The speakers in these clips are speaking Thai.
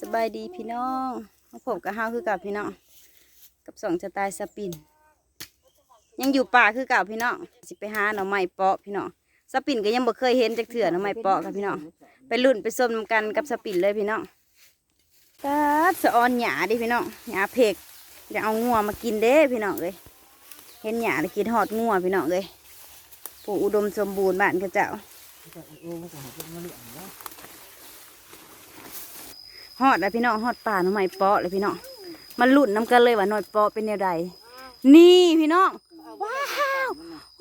สบายดีพี่น้องผมกับห้าวคือเกับพี่น้อง กับสองจะตายสปิน ยังอยู่ป่าคือเก่าพี่น้องสิไปหาหน่อไม้เปาะพี่น้องสปินก็ยังบ่เคยเห็นจากเถื่อหน่อไม้เปาะค่ะพี่น้อง ไปลุ่นไปส้มกันกับสปินเลยพี่น้องตาดสะออนหยาดิพี่น้องหยาเพกจะเอางัวมากินเด้พี่น้องเลยเห็นหยาเลยกินหอดงัวพี่น้องเลยผู้อุดมสมบูรณ์บ้านเขาเจ้า ฮอดแล้วพี่น้องฮอดป่าหน่อไม้เปาะเลยพี่น้องมาลุ่นน้ำกันเลยว่าหน่อยเปาะเป็นแนวใดนี่พี่น้องว้าว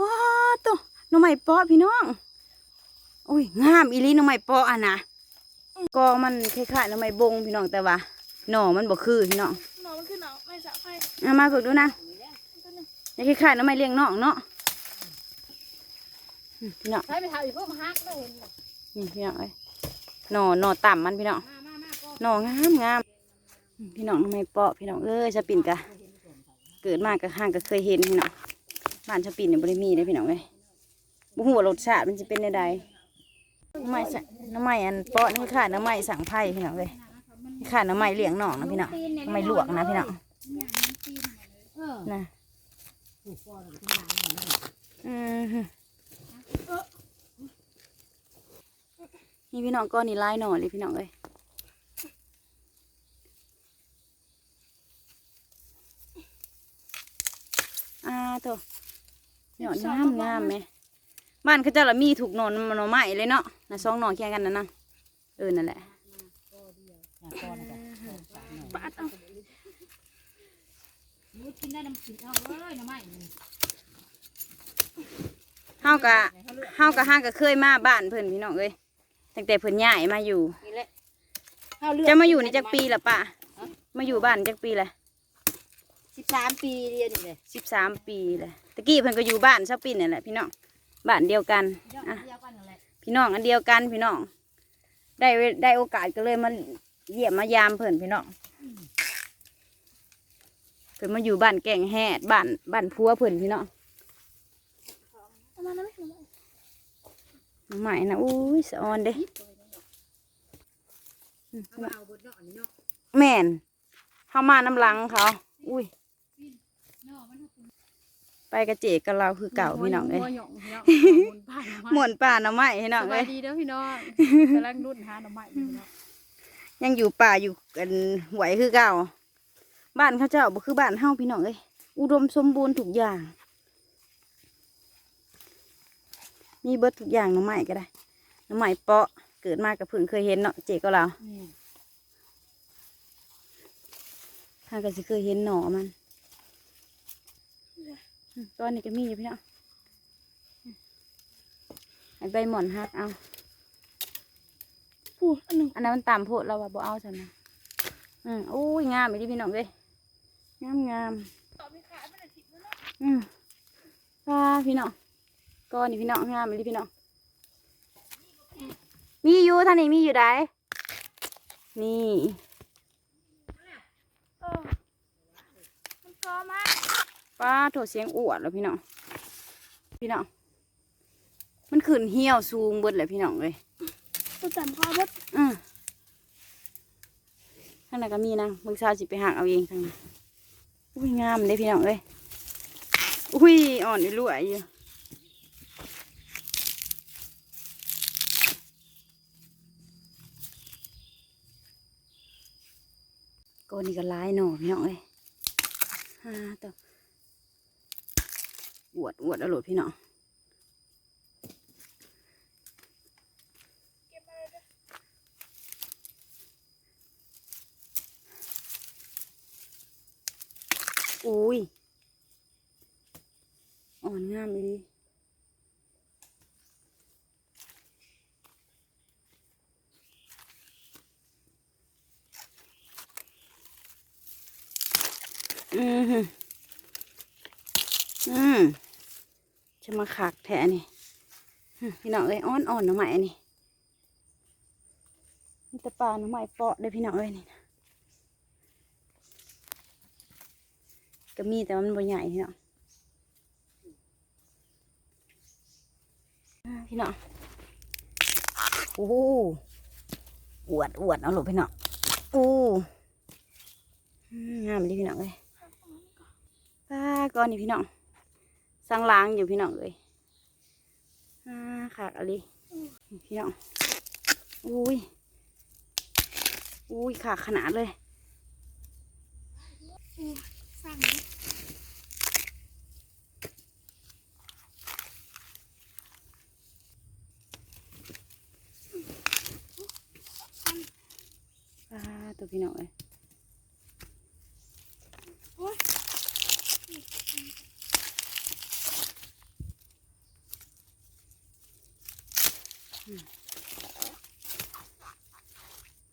ว้าวตัวหน่อไม้เปาะพี่น้องโอ้ยงามอีหลีหน่อไม้เปาะอะนะกอมันคล้ายๆหน่อไม้บงพี่น้องแต่ว่าหน่อมันบ่คือพี่น้องหนอนมันคือหนอนไม่สะไฟเอามาฝึกดูนะนี่คล้ายๆหน่อไม้เลี้ยงน้องเนาะอืมพี่น้องใช้ไปทำอีกพวกฮักได้เห็นนี่พี่น้องเอ้ยหน่อหน่อต่ำมันพี่น้องมามามาก็ หน่องามงามพี่น้องทำไมเปาะพี่น้องเอ้ยชะปินกะเกิดมากกะห้างก็เคยเห็นพี่น้องบ้านชะปินเนี่ยบริมีเลยพี่น้องเลยบุหัวรสชาติมันจะเป็นใดน้ำไม้สะน้ำไม้อันเปาะนี่ค่ะน้ำไม้สังไผ่พี่น้องเลยนี่ค่ะน้ำไม้เลี้ยงหนองนะพี่น้องน้ำไม้ลวกนะพี่น้องนะอืมนี่พี่น้องก้อนนี่ไลายหน่อเลยพี่น้องเลย อ่าโถหยอดงามงามไหมบ้านเขาเจ้าละมีถูกหนอนหน่อไม้เลยเนาะนะสองหน่อแค่กันนะนะเออนั่นแหละปาดเอากินได้น้ำกินเอาเลยน้ำไม้นี่เฮากะเฮากะห้างก็เคยมาบ้านเพิ่นพี่น้องเอ้ยตั้งแต่เพิ่นย้ายมาอยู่นี่แหละข้าวเลือดจะมาอยู่นี่จักปีละป่ะมาอยู่บ้านจักปีละ สิบสามปีเรียนนี่เลยสิบสามปีเลยตะกี้เพิ่นก็อยู่บ้านเช้าปีนี่นแหละพี่น้องบ้านเดียวกันยอดอะเดียวกันนั่นแหละพี่น้องอันเดียวกันพี่น้องได้เวได้โอกาสก็เลยมาเยี่ยมมายามเพิ่นพี่น้องเพิ่นมาอยู่บ้านแก่งแห่บ้านบ้านพัวเพิ่นพี่น้องเอามานะไม่ใหม่นะอุ้ยสะออนเด้อืมเอามาเอาบดเนาะนี่เนาะแม่นเข้ามาน้ำหลังเขา อุ้ยเนาะมัน ไปกระเจกกับเราคือเก่าพี่น้องเอ้ยหัวหยองพี่น้องหมุนผ่านหมุนป่าหน่อไม้พี่น้องสบาเอ้ยยดีเด้อพี่น้องกำลังรุ่นหาหน่อไม้อยู่เนาะยังอยู่ป่าอยู่กันไหวคือเก่า บ้านเขาเจ้าบ่คือบ้านเฮาพี่น้องเอ้ยอุดมสมบูรณ์ทุกอย่าง มีเบิดทุกอย่างหน่อไม้ก็ได้หน่อไม้เปาะเกิดมากับเพิ่งเคยเห็นเนาะเจก็เรานี่ถ้าก็สิเคยเห็นหน่อมันอืม ตอนนี้ก็มีอยู่พี่น้องให้ใบหม่อนหักเอาพูดอันหนึ่งอันนั้นมันตามโพดเราว่าบ่เอาใช่ไหมอืมโอ้ยงามอีดีพี่น้องเลยงามงามต่อไปขายไม่ได้ถิดแล้วเนาะอืมป้าพี่น้องก้อนนี่พี่น้องงามอีดีพี่น้องมีอยู่ท่านนี้มีอยู่ได้นี่เออมันกอมาก ป้าโถเสียงอวดแล้วพี่น้อง พี่น้อง มันขึ้นเหี่ยวสูงเบิดเลยพี่น้องเลยตัวจำพอมดอืมข้างในก็มีนะเบิ่งซาวสิไปหักเอาเองทางนั้นอุ้ยงามเลยพี่น้องเลยอุ้ยอ่อนอยู่รวยอยู่ก้อนนี้ก็ร้ายหน่อพี่น้องเลยฮ่าตัว อวดอวดอร่อยพี่น้องอุ้ย อ่อนงามเลยดิอืมอืม จะมาขักแท้นี่พี่น้องเอ้ยอ่อนอ่อนๆหน่อไม้อันนี่มีแต่ปลาหน่อไม้เปาะเด้พี่น้องเอ้ยนี่นะก็มีแต่มันบ่ใหญ่พี่น้องพี่น้องโอ้โหอวดอวดเอาหลูกพี่น้องอู้งามเลยพี่น้องเลยป้าก้อนนี่พี่น้อง สังล้างอยู่พี่น้องเลยอ่าขากอะไรพี่น้องอุ้ยอุ้ยขากขนาดเลยสั่งป้าตัวพี่น้องเลย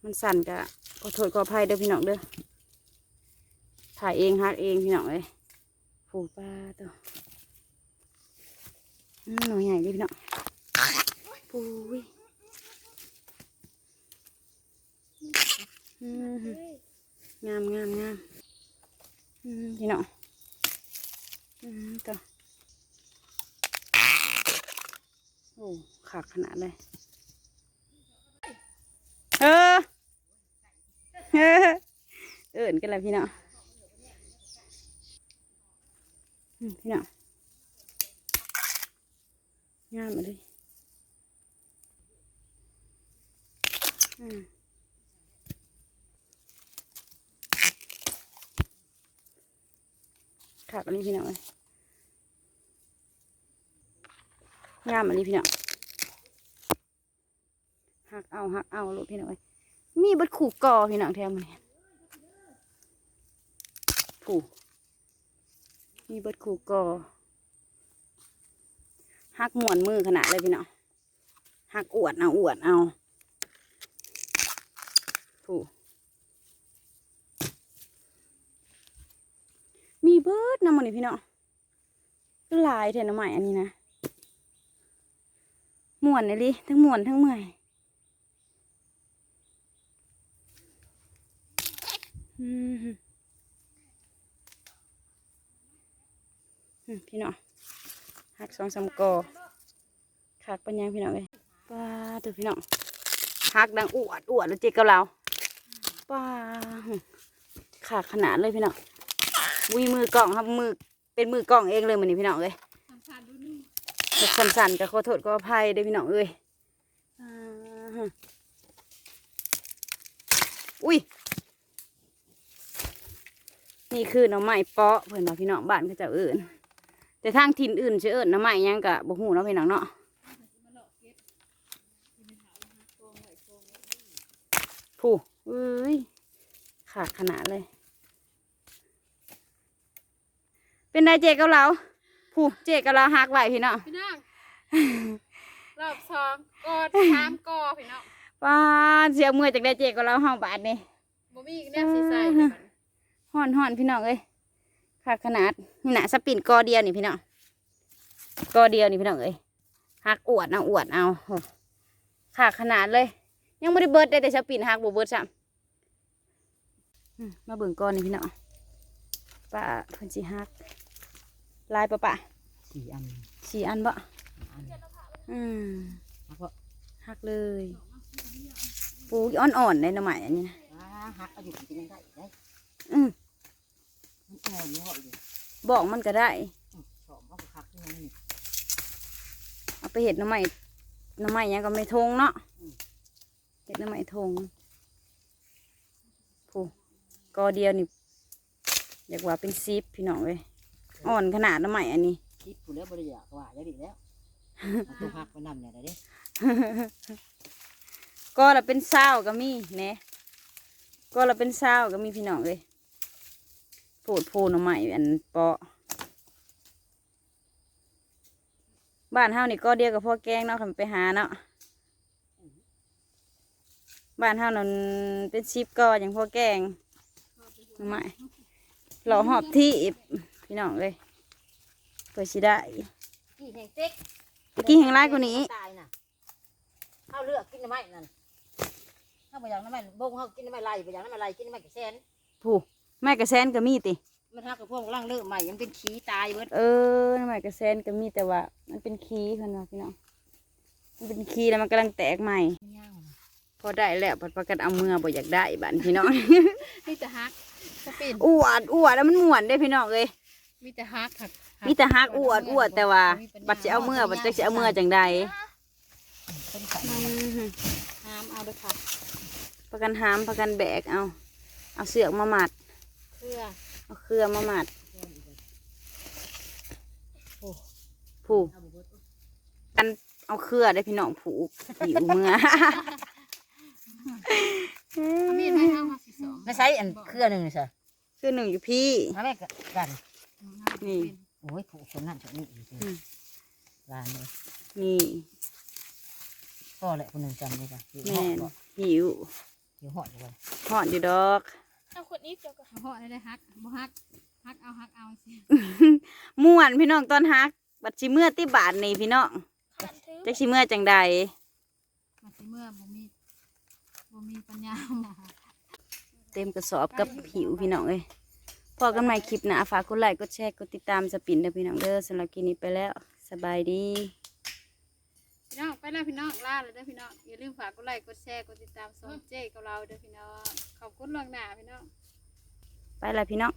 มันสั่นกะขอโทษขออภัยเด้อพี่น้องเด้อถ่ายเองฮักเองพี่น้องเลยผูป้าตัวหน่อยใหญ่เลยพี่น้องปุ้ยงามงามงามพี่น้องอืมต่อ โอ้ขาดขนาดเลย เออ เออเอิ่นกันแล้วพี่น้องอืมพี่น้องงามมาเลยอืมขักอันนี้พี่น้องเลย งามอันนี้พี่น้องหักเอาหักเอาลูกพี่น้องเลยมีบัดขู่กอพี่น้องแถมเนี่ยผูมีบัดขู่กอหักหมวนมือขนาดเลยพี่น้องหักอวดเอาอวดเอาผูมีเบิดน้ำมันนี่พี่นาะหลายแทนน้ำใหม่อันนี้นะ ม่วนเลยทั้งม่วนทั้งเมื่อยพี่เนาะหักสองสามกอขาดปัญญาพี่เนาะเลยป้าตัวพี่เนาะหักดังอวดอวดแล้วเจ๊กับเราป้าขาดขนาดเลยพี่เนาะวิมือกล่องครับมือเป็นมือกล่องเองเลยมันนี่พี่น้องเอ้ย แบบสั่นก็ขอโทษขออภัยเด้พี่น้องเอ้ยอุ้ย นี่คือหน่อไม้เปาะเพื่อนเราพี่น้องบ้านเขาเจะเอื่น แต่ทางถิ่นอื่นจะเอื่นหน่อไม้ยังกะบ่ฮู้เนาะพี่น้องเนาะผู้เอ้ยขาดขนาดเลย เป็นไดเจกับเรา ผู้เจกับเราหักไหวพี่น้องพี่น้องรอบสองกอดสามกอพี่น้องป้าเสียเมื่อยจากได้เจกับเราห้องบาทนี่บ่มีอีกแนวสีใส่ห่อนห่อนพี่น้องเอ้ยขาดขนาดนี่นะสปินกอเดียวนี่พี่น้องกอเดียวนี่พี่น้องเอ้ยหักอวดเอาอวดเอาโหขาดขนาดเลย ยังไม่ได้เบิดได้แต่สปินหักบ่เบิดซ้ำอืมมาเบิ่งก้อนนี่พี่น้องป้าเพิ่นสิหัก ลายปะปะสี่อันสี่อันบ่อันอืมแล้วก็หักเลยปูอ่อนๆเลยหน่อไม้อันนี้นะอ่าหักเอาอยู่กินยังได้ได้อืมมันอ่อนเนาะอยู่บอกมันก็ได้อืมสอบเอาไปคักที่นั่นนี่เอาไปเห็ดหน่อไม้หน่อไม้หยังก็ไม่ทงเนาะเห็ดหน่อไม้ทงผู้กอเดียวนี่อยากว่าเป็นซีฟพี่น้องเลย อ่อนขนาดหน่อไม้อันนี้ คิดผู้แล้วบริจาคว่าได้ดีแล้วเอาตัวหักไปนำเนี่ยได้เด้ก็ละเป็นเศร้าก็มีเนะก็ละเป็นเศร้าก็มีพี่น้องเลยโผดโพหน่อไม้อันเปาะ บ้านเฮานี่ก็เดียวกับพ่อแกงเนาะคันไปหาเนาะบ้านเฮานั่นเป็นชิปก็อย่างพ่อแกงหน่อไม้หล่อหอบที่ พี่น้องเลยเพื่อสิได้กี่แห่งเต็กตะกี้แห่งร้ายกว่านี้ตายน่ะข้าวเลือกกินน้ำไม้นั่นข้าวไปอย่างน้ำไม้บงข้าวกินน้ำไม้ลายไปอย่างน้ำไม้ลายกินน้ำไม้กระเซนผู้แม่กระแซนก็มีติมันหักกับพวกร่างเลือกใหม่ยังเป็นขี้ตายเบิดเออน้ำใหม่กระแซนก็มีแต่ว่า มันเป็นขี้เพิ่นว่าพี่น้องมันเป็นขี้แล้วมันกำลังแตกใหม่มันยาวนะพอได้แล้วพอประกันเอาเมื่อบ่อยากได้บ้านพี่น้องมีแต่ฮักสปินอวดอวดแล้วมันม่วนได้พี่น้องเอ้ย มีแต่ฮักค่ะมีแต่ฮักอวดอวดแต่ว่า บัดสิเอาเมื่อบัดจักสิเอาเมื่อจังใดเป็นไข่ห้ามเอาด้วยค่ะประกันหามประกันแบกเอา เอาเสือกมามัดเครือเอาเครือมามัดผูกกันเอาเครือได้พี่น้องผูกหิวเมื่อเอามีดไหมเอามาสิสองไม่ใช่อันเครือหนึ่งเลยสิคือหนึ่งอยู่พี่มาแม่กัน นี่ โอ้ยผูกคนนั่นคนนี้อีกเลยลานเลยนี่ พ่อแหละคนหนึ่งจำนี่จ้ะอยู่หแม่อดนบ่หิวอยู่หอดเลยหอดอยู่ดอก เอาขวดนี้เจ้าก็เอาห่อได้ได้ฮักบ่ฮักฮักเอาฮักเอาสิม่วนพี่น้องตอนฮัก บัดชิเมื่อติบาทนี่พี่น้องจักชิเมื่อจังใดมาสิเมื่อบ่มีบ่มีปัญญาเต็มกระสอบกับหิวพี่น้องเอ้ย พอกันใหม่คลิปหนะฝากกดไลค์กดแชร์กดติดตามสปินเด้อพี่น้องเด้อสำหรับคลิปนี้ไปแล้วสบายดี พี่น้องไปแล้วพี่น้องลาเลยเด้อพี่น้องอย่าลืมฝากกดไลค์กดแชร์กดติดตามส่งเจ๊กับเราเด้อพี่น้องขอบคุณล่วงหน้าพี่น้อง ไปแล้วพี่น้องบ